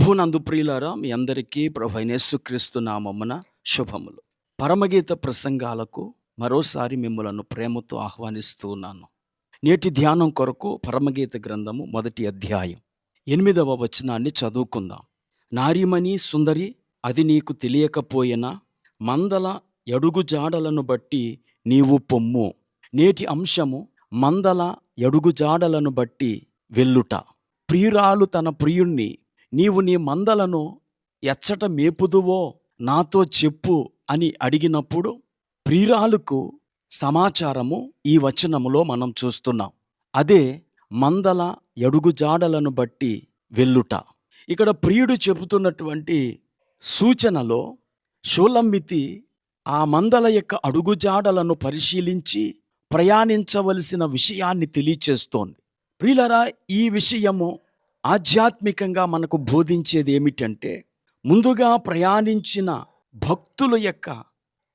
ప్రభునందు ప్రియులారా మీ అందరికీ ప్రభు యేసుక్రీస్తు నామమున శుభములు. పరమగీత ప్రసంగాలకు మరోసారి మిమ్మలను ప్రేమతో ఆహ్వానిస్తూ ఉన్నాను. నేటి ధ్యానం కొరకు పరమగీత గ్రంథము మొదటి అధ్యాయం ఎనిమిదవ వచనాన్ని చదువుకుందాం. నారీమణి సుందరి అది నీకు తెలియకపోయినా మందల ఎడుగు జాడలను బట్టి నీవు పొమ్ము. నేటి అంశము మందల ఎడుగు జాడలను బట్టి వెల్లుట ప్రియురాలు తన ప్రియుణ్ణి నీవు నీ మందలను ఎచ్చట మేపుదువో నాతో చెప్పు అని అడిగినప్పుడు ప్రియురాలుకు సమాచారము ఈ వచనములో మనం చూస్తున్నాం. అదే మందల ఎడుగుజాడలను బట్టి వెల్లుట ఇక్కడ ప్రియుడు చెబుతున్నటువంటి సూచనలో షోలమ్మితి ఆ మందల యొక్క అడుగుజాడలను పరిశీలించి ప్రయాణించవలసిన విషయాన్ని తెలియచేస్తోంది. ప్రియులరా ఈ విషయము ఆధ్యాత్మికంగా మనకు బోధించేది ఏమిటంటే ముందుగా ప్రయాణించిన భక్తుల యొక్క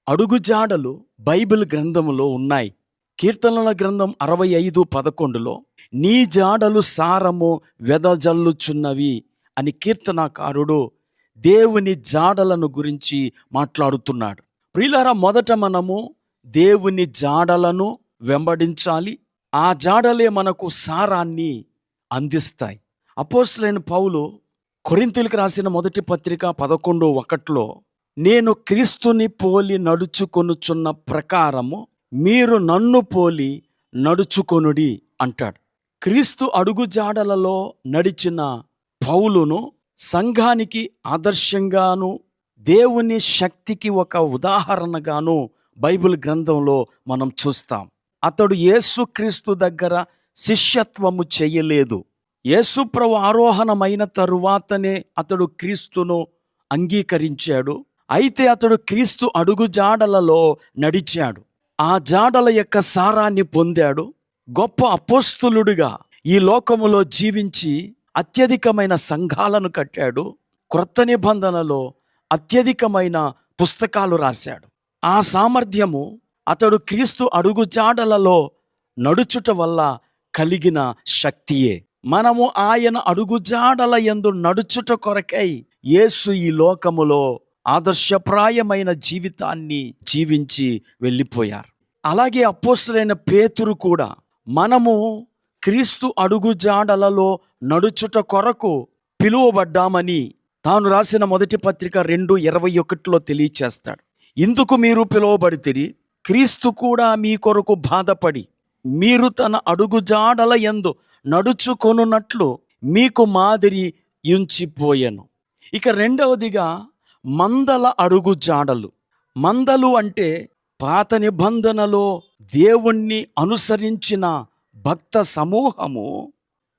అడుగుజాడలు బైబిల్ గ్రంథంలో ఉన్నాయి. కీర్తనల గ్రంథం అరవై ఐదు పదకొండులో నీ జాడలు సారము వెదజల్లుచున్నవి అని కీర్తనాకారుడు దేవుని జాడలను గురించి మాట్లాడుతున్నాడు. ప్రియులారా మొదట మనము దేవుని జాడలను వెంబడించాలి. ఆ జాడలే మనకు సారాన్ని అందిస్తాయి. అపోస్లైన పౌలు కొరింతలకు రాసిన మొదటి పత్రిక పదకొండు ఒకటిలో నేను క్రీస్తుని పోలి నడుచుకొనుచున్న ప్రకారము మీరు నన్ను పోలి నడుచుకొనుడి అంటాడు. క్రీస్తు అడుగుజాడలలో నడిచిన పౌలును సంఘానికి ఆదర్శంగాను దేవుని శక్తికి ఒక ఉదాహరణగాను బైబిల్ గ్రంథంలో మనం చూస్తాం. అతడు యేసుక్రీస్తు దగ్గర శిష్యత్వము చేయలేదు. యేసుప్రభు ఆరోహణమైన తరువాతనే అతడు క్రీస్తును అంగీకరించాడు. అయితే అతడు క్రీస్తు అడుగు జాడలలో నడిచాడు. ఆ జాడల యొక్క సారాన్ని పొందాడు. గొప్ప అపోస్తులుడుగా ఈ లోకములో జీవించి అత్యధికమైన సంఘాలను కట్టాడు. క్రొత్త నిబంధనలో అత్యధికమైన పుస్తకాలు రాశాడు. ఆ సామర్థ్యము అతడు క్రీస్తు అడుగు జాడలలో నడుచుట వల్ల కలిగిన శక్తియే. మనము ఆయన అడుగుజాడల యందు నడుచుట కొరకై యేసు ఈ లోకములో ఆదర్శప్రాయమైన జీవితాన్ని జీవించి వెళ్ళిపోయారు. అలాగే అపోస్తులైన పేతురు కూడా మనము క్రీస్తు అడుగుజాడలలో నడుచుట కొరకు పిలువబడ్డామని తాను రాసిన మొదటి పత్రిక రెండు ఇరవై ఒకటిలో తెలియచేస్తాడు. ఇందుకు మీరు పిలువబడితిరి క్రీస్తు కూడా మీ కొరకు బాధపడి మీరు తన అడుగుజాడల యందు నడుచుకొనున్నట్లు మీకు మాదిరి ఉంచిపోయాను ఇక రెండవదిగా మందల అడుగు జాడలు. మందలు అంటే పాత నిబంధనలో దేవుణ్ణి అనుసరించిన భక్త సమూహము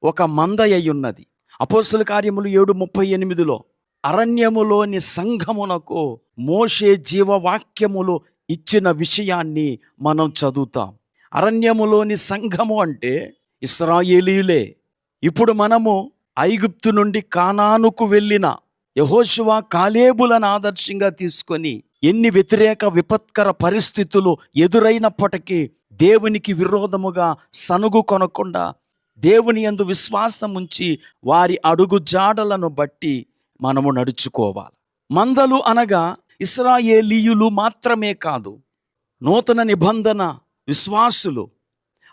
ఒక మందయ్య ఉన్నది అపోస్తుల కార్యములు ఏడు ముప్పై ఎనిమిదిలో అరణ్యములోని సంఘమునకు మోషే జీవవాక్యములు ఇచ్చిన విషయాన్ని మనం చదువుతాం. అరణ్యములోని సంఘము అంటే ఇస్రాయేలీలే ఇప్పుడు మనము ఐగుప్తు నుండి కానానుకు వెళ్ళిన యహోశివా కాలేబులను ఆదర్శంగా తీసుకొని ఎన్ని వ్యతిరేక విపత్కర పరిస్థితులు ఎదురైనప్పటికీ దేవునికి విరోధముగా సనుగు కొనకుండా దేవుని యందు విశ్వాసం ఉంచి వారి అడుగు జాడలను బట్టి మనము నడుచుకోవాలి. మందలు అనగా ఇస్రాయేలీయులు మాత్రమే కాదు నూతన నిబంధన విశ్వాసులు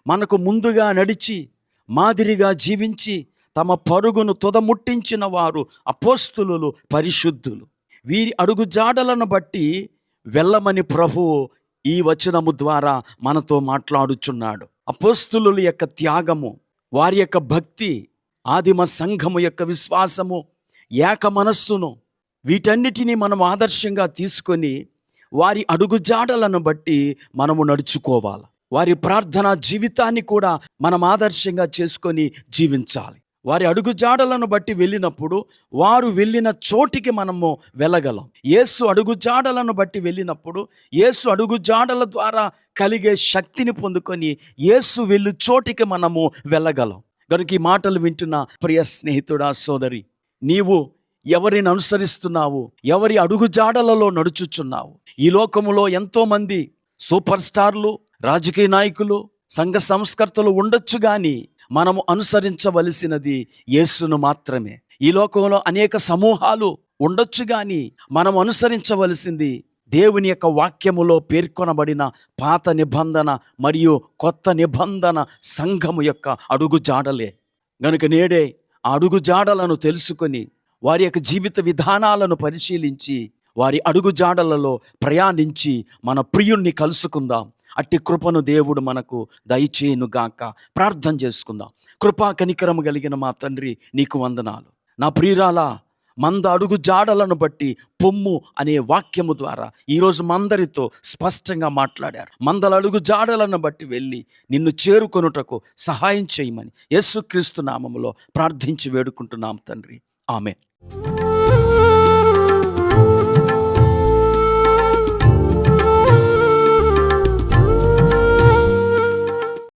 మనకు ముందుగా నడిచి మాదిరిగా జీవించి తమ పరుగును తుదముట్టించిన వారు అపోస్తులు పరిశుద్ధులు. వీరి అడుగుజాడలను బట్టి వెళ్ళమని ప్రభువు ఈ వచనము ద్వారా మనతో మాట్లాడుచున్నాడు. అపోస్తులు యొక్క త్యాగము వారి యొక్క భక్తి ఆదిమ సంఘము యొక్క విశ్వాసము ఏక మనస్సును వీటన్నిటినీ మనం ఆదర్శంగా తీసుకొని వారి అడుగుజాడలను బట్టి మనము నడుచుకోవాలి. వారి ప్రార్థన జీవితాన్ని కూడా మనం ఆదర్శంగా చేసుకొని జీవించాలి. వారి అడుగుజాడలను బట్టి వెళ్ళినప్పుడు వారు వెళ్ళిన చోటికి మనము వెళ్ళగలం. యేసు అడుగుజాడలను బట్టి వెళ్ళినప్పుడు యేసు అడుగుజాడల ద్వారా కలిగే శక్తిని పొందుకొని యేసు వెళ్ళు చోటికి మనము వెళ్ళగలం. కనుక ఈ మాటలు వింటున్న ప్రియ స్నేహితుడా సోదరి నీవు ఎవరిని అనుసరిస్తున్నావు? ఎవరి అడుగుజాడలలో నడుచుచున్నావు? ఈ లోకములో ఎంతోమంది సూపర్ స్టార్లు రాజకీయ నాయకులు సంఘ సంస్కర్తలు ఉండొచ్చు కానీ మనము అనుసరించవలసినది యేసును మాత్రమే. ఈ లోకంలో అనేక సమూహాలు ఉండొచ్చు కానీ మనం అనుసరించవలసింది దేవుని యొక్క వాక్యములో పేర్కొనబడిన పాత నిబంధన మరియు కొత్త నిబంధన సంఘము యొక్క అడుగుజాడలే. గనుక నేడే ఆ అడుగుజాడలను తెలుసుకొని వారి యొక్క జీవిత విధానాలను పరిశీలించి వారి అడుగుజాడలలో ప్రయాణించి మన ప్రియుణ్ణి కలుసుకుందాం. అట్టి కృపను దేవుడు మనకు దయచేయునుగాక ప్రార్థన చేసుకుందాం. కృపా కనికరము కలిగిన మా తండ్రి నీకు వందనాలు. నా ప్రియురాల మంద అడుగు జాడలను బట్టి పొమ్ము అనే వాక్యము ద్వారా ఈరోజు మందరితో స్పష్టంగా మాట్లాడారు. మందల అడుగు జాడలను బట్టి వెళ్ళి నిన్ను చేరుకొనుటకు సహాయం చేయమని యేసుక్రీస్తు నామములో ప్రార్థించి వేడుకుంటున్నాం తండ్రి. ఆమె Música